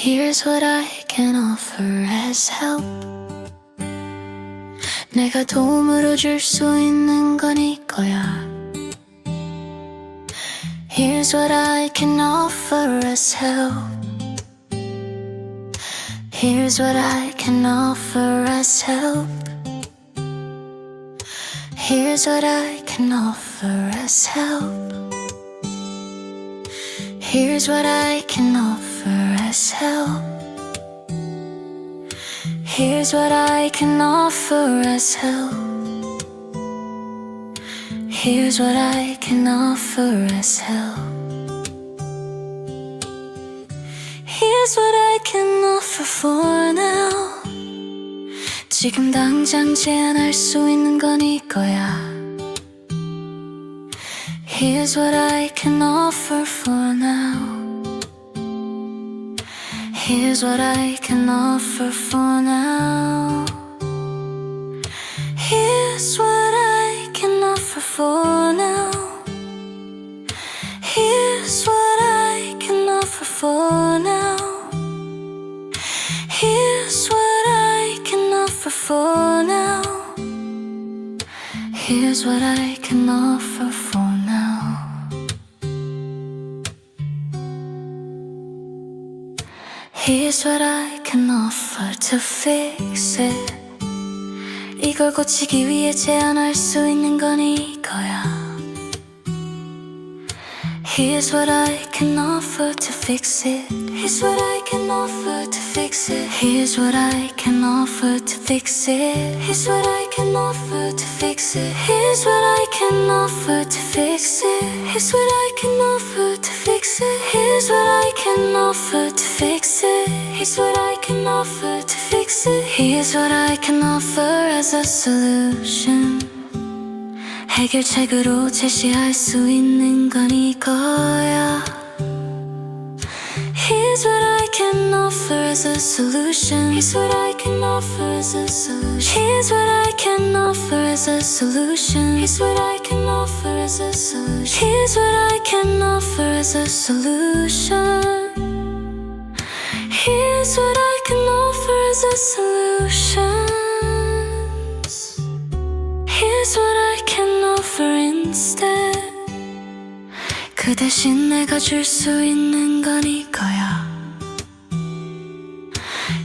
Here's what I can offer as help. 내가 도움으로 줄 수 있는 건 이거야. Here's what I can offer as help. Here's what I can offer as help. Here's what I can offer as help. Here's what I can offer as help. Here's what I can offer as help. Here's what I can offer as help. Here's what I can offer for now. 지금 당장 제안할 수 있는 건 이거야. Here's what I can offer for now. Here's what I can offer for now. Here's what I can offer for now. Here's what I can offer for now. Here's what I can offer for now. Here's what I can offer for Here's what I can offer to fix it. 이걸 고치기 위해 제안할 수 있는 건 이거야. Here's what I can offer to fix it. Here's what I can offer to fix it. Here's what I can offer to fix it. Here's what I can offer to fix it. Here's what I can offer to fix it. Here's what I can offer to fix it. Here's what I can offer to fix it. Here's what I can offer to fix it. Here's what I can offer as a solution. 해결책으로 제시할 수 있는 건 이거야. Here's what I can offer as a solution. Here's what I can offer as a solution. Here's what I can offer as a solution. Here's what I can offer as a solution. Here's what I can offer as a solution. Here's what I can offer as a solution. 그 대신 내가 줄 수 있는 건 이거야.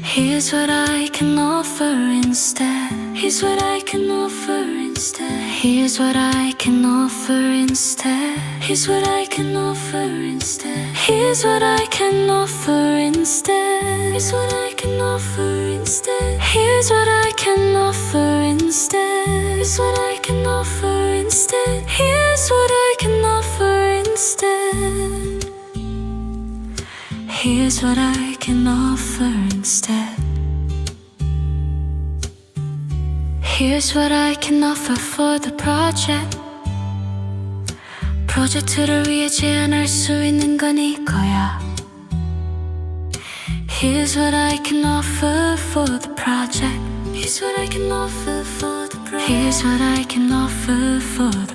Here's what I can offer instead. Here's what I can offer instead. Here's what I can offer instead. Here's what I can offer instead. Here's what I can offer instead. Here's what I can offer instead. Here's what I can offer instead. Here's what I can offer instead. Here's what I can offer instead. Here's what I can offer instead. Here's what I can offer for the project. 프로젝트를 위해 제안할 수 있는 건 이거야. Here's what I can offer for the project. Here's what I can offer for the project. Here's what I can offer for the project.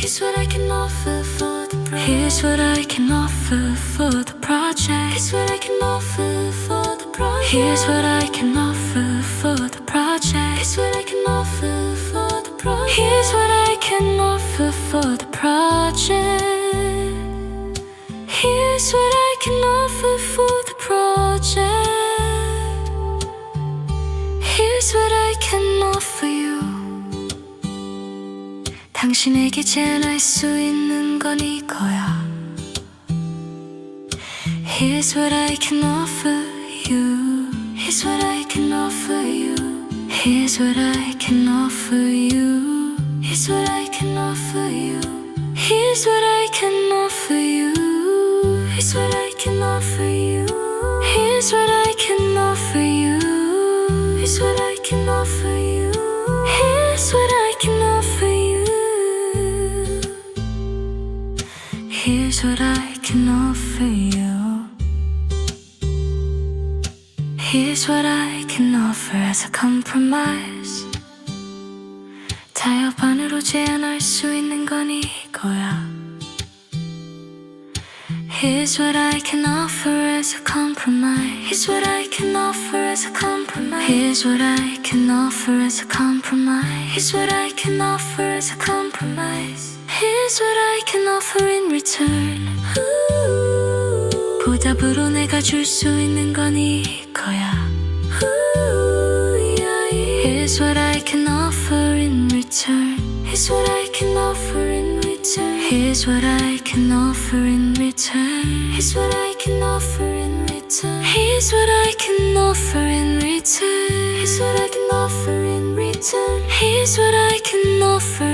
Here's what I can offer for the project. Here's what I can offer for the project. Here's what I can offer for the project. Here's what I can offer for the project. Here's what I can offer for the project. Here's what I can offer for the project. Here's what I can offer for the project. Here's what I 당신에게 제안할 수 있는 건 이거야. Here's what I can offer you. Here's what I can offer you. Here's what I can offer you. Here's what I can offer you. Here's what I can offer you. Here's what I can offer you. Here's what I can offer as a compromise. 타협안으로 제안할 수 있는 건 이거야. Here's what I can offer as a compromise. Here's what I can offer as a compromise. Here's what I can offer as a compromise. Here's what I can offer as a compromise. Here's what I can offer in return. 보답으로 내가 줄 수 있는 건 이거 야. Ooh, yeah, yeah. Here's what I can offer in return. Here's what I can offer in return. Here's what I can offer in return. Here's what I can offer in return. Here's what I can offer in return. Here's what I can offer in return. Here's what I can offer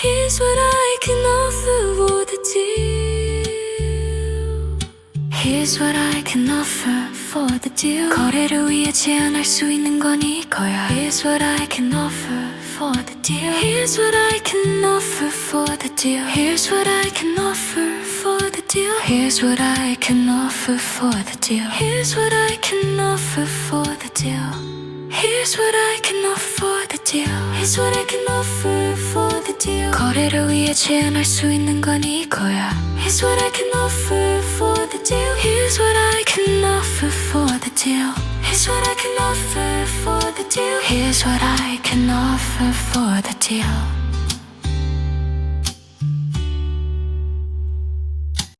Here's what I can offer for the deal. Here's what I can offer for the deal. 거래를 위해 제안할 수 있는 건 이거야. Here's what I can offer for the deal. Here's what I can offer for the deal. Here's what I can offer for the deal. Here's what I can offer for the deal. Here's what I can offer for the deal. Here's what I can offer for the deal. Here's what I can offer for the deal. 거래를 위해 제안할 수 있는 건 이거야. Here's what I can offer for the deal. Here's what I can offer for the deal. Here's what I can offer for the deal. Here's what I can offer for the deal.